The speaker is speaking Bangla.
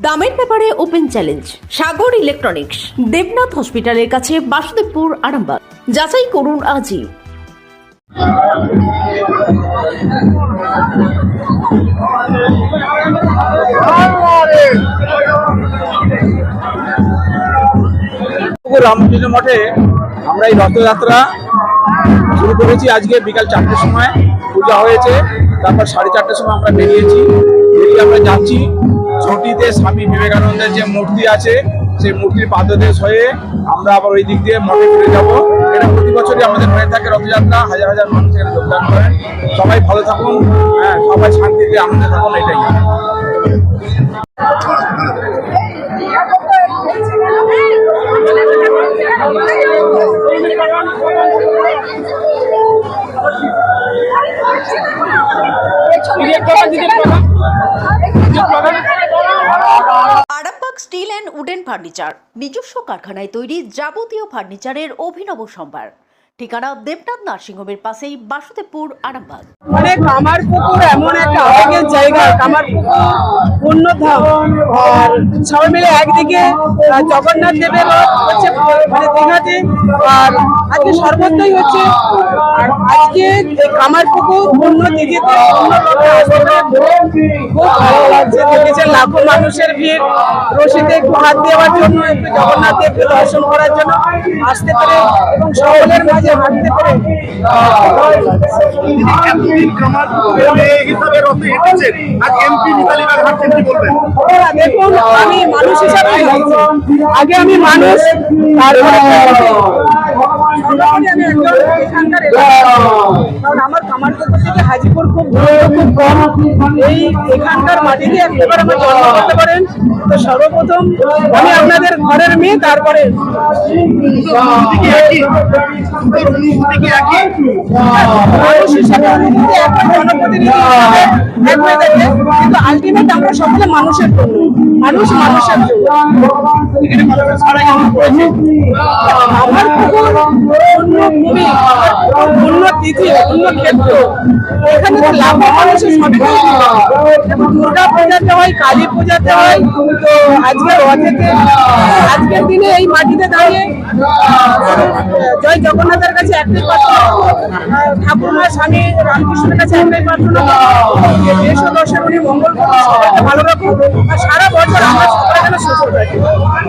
দামের ব্যাপারে open challenge, Sagar electronics, Debnath হসপিটালের কাছে বাসুদেবপুর, আরামবাগ। যাচাই করুন আজই। রামকৃষ্ণ মঠে আমরা এই রথযাত্রা শুরু করেছি। আজকে বিকাল চারটের সময় পূজা হয়েছে। তারপর সাড়ে চারটের সময় আমরা বেরিয়েছি। বেরিয়ে আমরা যাচ্ছি। ছটিতে স্বামী বিবেকানন্দের যে মূর্তি আছে সেই মূর্তির পাদদেশ হয়ে আমরা আবার ওই দিক দিয়ে মঠে ফিরে যাব। এটা প্রতি বছরই আমাদের হয়ে থাকে রথযাত্রা। হাজার হাজার মানুষ এখানে যোগদান করেন সবাই ভালো থাকুন হ্যাঁ সবাই শান্তিতে আনন্দে থাকুন এটাই। Wooden furniture. নিজস্ব কারখানায় তৈরি যাবতীয় ফার্নিচারের অভিনব সম্ভার। ঠিকানা দেবনাথ নার্সিংহোমের পাশেই বাসুদেবপুর, আরামবাগ। মানে কামার পুকুর এমন একটা জায়গা কামার পুকুর। পুণ্যধাম আর সবাই মিলে একদিকে জগন্নাথ দেবের হচ্ছে মানে দীঘাতে। আর আজকে সর্বত্রই হচ্ছে, আর আজকে কামার পুকুর পূর্ণ দিঘিতে লাখো মানুষের ভিড়। রশিদে একটু হাত দেওয়ার জন্য, একটু জগন্নাথ দেবকে দর্শন করার জন্য আসতে পেরে এবং সকলের মাঝে হাঁটতে পেরে। হিসাবে রথে হেঁটেছেন। আজ এমপি মিতালি বাগ হাঁটছেন দেখুন আমি মানুষ হিসাবে আগে আমি মানুষ তারপরে সর্বোপরি আমি একজন এখানকার এলাকার। কারণ আমার হাজিপুর খুব এই এখানকার পারেন তো সর্বপ্রথম আমি আপনাদের ঘরের মেয়ে তারপরে কিন্তু আলটিমেট আমরা সকলে মানুষের জন্য। মানুষ মানুষের জন্য। আমার অন্য ক্ষেত্র এখানে তো সবটাই দুর্গা পূজাতে হয় কালী পূজাতে হয় তো আজকে রথেতে আজকের দিনে এই মাটিতে দাঁড়িয়ে জয় জগন্নাথের কাছে একটাই প্রার্থনা ঠাকুরমা স্বামী রামকৃষ্ণের কাছে একটাই প্রার্থনা দেশ ও দশের মঙ্গল ভালো রাখুন আর সারা বছর আমার সবাই যেন সুস্থ থাকি।